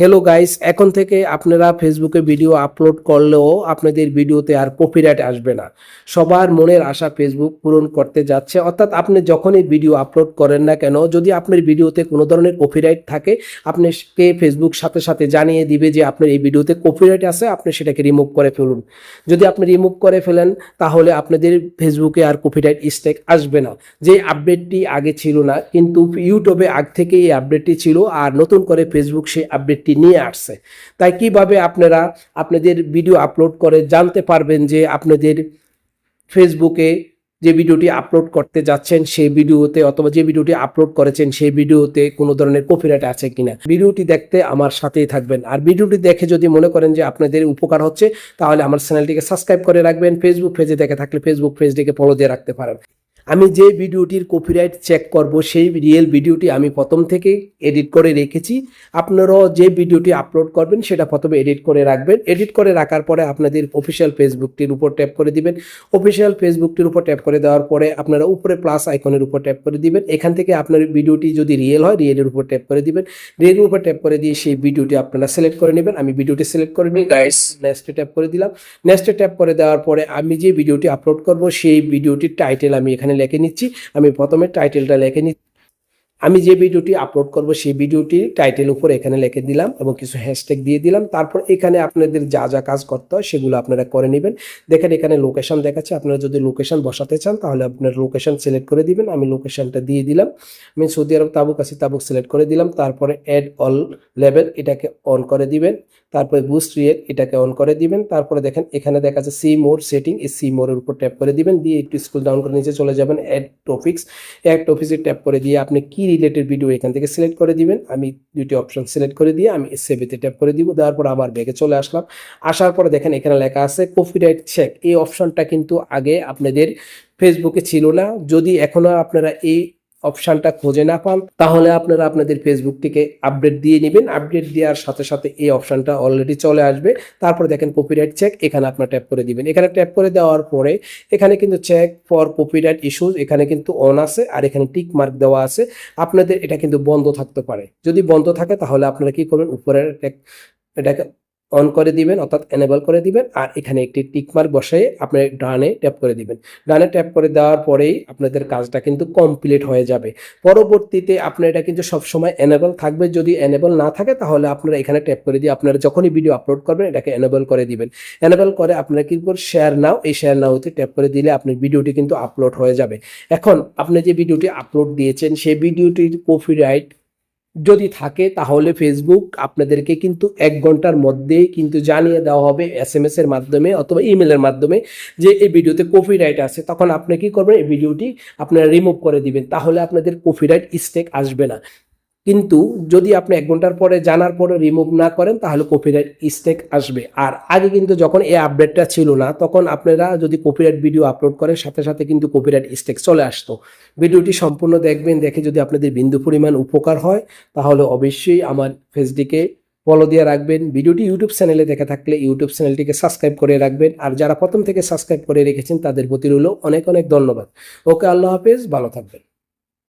Hello guys এখন থেকে আপনারা ফেসবুকে ভিডিও আপলোড করলেও আপনাদের ভিডিওতে আর কপিরাইট আসবে না। সবার মনের আশা ফেসবুক পূরণ করতে যাচ্ছে। অর্থাৎ আপনি যখনই ভিডিও আপলোড করেন না কেন, যদি আপনার ভিডিওতে কোনো ধরনের কপিরাইট থাকে, আপনাকে ফেসবুক সাথে সাথে জানিয়ে দিবে যে আপনার এই ভিডিওতে কপিরাইট আছে, আপনি সেটাকে রিমুভ করে ফেলুন। যদি আপনি রিমুভ করে ফেলেন, তাহলে আপনাদের ফেসবুকে আর কপিরাইট স্টেক আসবে না। যে আপডেটটি আগে ছিল না, কিন্তু ইউটিউবে আগ থেকে এই আপডেটটি ছিল, আর নতুন করে ফেসবুক সেই আপডেটটি নিয়ে আসছে। তাই কীভাবে আপনারা আপনাদের ভিডিও আপলোড করে জানতে পারবেন যে আপনাদের ফেসবুকে যে ভিডিওটি আপলোড করতে যাচ্ছেন সেই ভিডিওতে অথবা যে ভিডিওটি আপলোড করেছেন সেই ভিডিওতে কোনো ধরনের কপিরাইট আছে কিনা? ভিডিওটি দেখতে আমার সাথেই থাকবেন। আর ভিডিওটি দেখে যদি মনে করেন যে আপনাদের উপকার হচ্ছে, তাহলে আমার চ্যানেলটিকে সাবস্ক্রাইব করে রাখবেন। ফেসবুক পেজে দেখে থাকলে ফেসবুক পেজটিকে ফলো দিয়ে রাখতে পারেন। আমি যে ভিডিওটির কপিরাইট চেক করব, সেই রিয়েল ভিডিওটি আমি প্রথম থেকে এডিট করে রেখেছি। আপনারাও যে ভিডিওটি আপলোড করবেন, সেটা প্রথমে এডিট করে রাখবেন। এডিট করে রাখার পরে আপনাদের অফিসিয়াল ফেসবুকটির উপর ট্যাপ করে দিবেন। অফিসিয়াল ফেসবুকটির উপর ট্যাপ করে দেওয়ার পরে আপনারা উপরে প্লাস আইকনের উপর ট্যাপ করে দিবেন। এখান থেকে আপনার ভিডিওটি যদি রিয়েল হয় রিয়েলের উপর ট্যাপ করে দিবেন। রিয়েলের উপর ট্যাপ করে দিয়ে সেই ভিডিওটি আপনারা সিলেক্ট করে নেবেন। আমি ভিডিওটি সিলেক্ট করে নিই গাইস নেক্সটে ট্যাপ করে দিলাম। নেক্সটে ট্যাপ করে দেওয়ার পরে আমি যে ভিডিওটি আপলোড করব, সেই ভিডিওটির টাইটেল আমি এখানে লিখে নিচ্ছি। আমি প্রথমে টাইটেলটা লিখে নিচ্ছি। আমি যে ভিডিওটি আপলোড করব, সেই ভিডিওটি টাইটেল উপর এখানে লিখে দিলাম এবং কিছু হ্যাশট্যাগ দিয়ে দিলাম। তারপর এখানে আপনাদের যা যা কাজ করতে হয়, সেগুলো আপনারা করে নেবেন। দেখেন এখানে লোকেশন দেখাচ্ছে, আপনারা যদি লোকেশন বসাতে চান, তাহলে আপনার লোকেশন সিলেক্ট করে দিবেন। আমি লোকেশনটা দিয়ে দিলাম। আমি সৌদি আরব তাবুক আছি, তাবুক সিলেক্ট করে দিলাম। তারপরে অ্যাড অল লেভেল এটাকে অন করে দিবেন। তারপরে বুস্ট রিয়েট এটাকে অন করে দিবেন। তারপরে দেখেন, এখানে দেখা যাচ্ছে সি মোর সেটিং এই সি মোরের উপর ট্যাপ করে দিবেন। দিয়ে একটু স্কুল ডাউন করে নিচে চলে যাবেন অ্যাড টপিক্স অ্যাড টপিক্সে ট্যাপ করে দিয়ে আপনি কি রিলেটেড ভিডিও এখান থেকে সিলেক্ট করে দিবেন। আমি দুটি অপশন সিলেক্ট করে দিয়ে আমি সেভেতে ট্যাপ করে দিব। দেওয়ার পর আবার ব্যাগে চলে আসলাম। আসার পরে দেখেন এখানে লেখা আছে কপিরাইট চেক এই অপশনটা কিন্তু আগে আপনাদের ফেসবুকে ছিল না। যদি এখনও আপনারা এই অপশানটা খুঁজে না পান, তাহলে আপনারা আপনাদের ফেসবুকটিকে আপডেট দিয়ে নেবেন। আপডেট দেওয়ার সাথে সাথে এই অপশানটা অলরেডি চলে আসবে। তারপরে দেখেন কপিরাইট চেক এখানে আপনার ট্যাপ করে দিবেন। এখানে ট্যাপ করে দেওয়ার পরে এখানে কিন্তু চেক ফর কপিরাইট ইস্যুজ এখানে কিন্তু অন আছে আর এখানে টিক মার্ক দেওয়া আছে। আপনাদের এটা কিন্তু বন্ধ থাকতে পারে। যদি বন্ধ থাকে তাহলে আপনারা কি করবেন? উপরের এটাকে অন করে দিবেন, অর্থাৎ এনেবল করে দিবেন, আর এখানে একটি টিকমার্ক বসায় আপনি ডানে ট্যাপ করে দিবেন। ডানে ট্যাপ করে দেওয়ার পরেই আপনাদের কাজটা কিন্তু কমপ্লিট হয়ে যাবে। পরবর্তীতে আপনার এটা কিন্তু সবসময় এনেবল থাকবে। যদি এনেবল না থাকে, তাহলে আপনারা এখানে ট্যাপ করে দিয়ে আপনারা যখনই ভিডিও আপলোড করবেন, এটাকে এনেবল করে দিবেন। এনেবল করে আপনারা কি করবেন? শেয়ার নাও এই শেয়ার নাওতে ট্যাপ করে দিলে আপনার ভিডিওটি কিন্তু আপলোড হয়ে যাবে। এখন আপনি যে ভিডিওটি আপলোড দিয়েছেন, সেই ভিডিওটির কপিরাইট যদি থাকে, তাহলে ফেসবুক আপনাদেরকে কিন্তু এক ঘণ্টার মধ্যে কিন্তু জানিয়ে দেওয়া হবে এস এম এর মাধ্যমে অথবা ইমেলের মাধ্যমে যে এই ভিডিওতে কপিরাইট আছে। তখন আপনি কি করবেন? এই ভিডিওটি আপনারা রিমুভ করে দিবেন। তাহলে আপনাদের কপিরাইট স্টেক আসবে না। কিন্তু যদি আপনি এক ঘণ্টার পরে জানার পরে রিমুভ না করেন, তাহলে কপিরাইট স্টেক আসবে। আর আগে কিন্তু যখন এই আপডেটটা ছিল না, তখন আপনারা যদি কপিরাইট ভিডিও আপলোড করেন, সাথে সাথে কিন্তু কপিরাইট স্টেক চলে আসতো। ভিডিওটি সম্পূর্ণ দেখবেন, দেখে যদি আপনাদের বিন্দু পরিমাণ উপকার হয়, তাহলে অবশ্যই আমার ফেসডিকে ফলো দিয়ে রাখবেন। ভিডিওটি ইউটিউব চ্যানেলে দেখে থাকলে ইউটিউব চ্যানেলটিকে সাবস্ক্রাইব করে রাখবেন। আর যারা প্রথম থেকে সাবস্ক্রাইব করে রেখেছেন, তাদের প্রতি রইল অনেক অনেক ধন্যবাদ। ওকে, আল্লাহ হাফেজ, ভালো থাকবেন।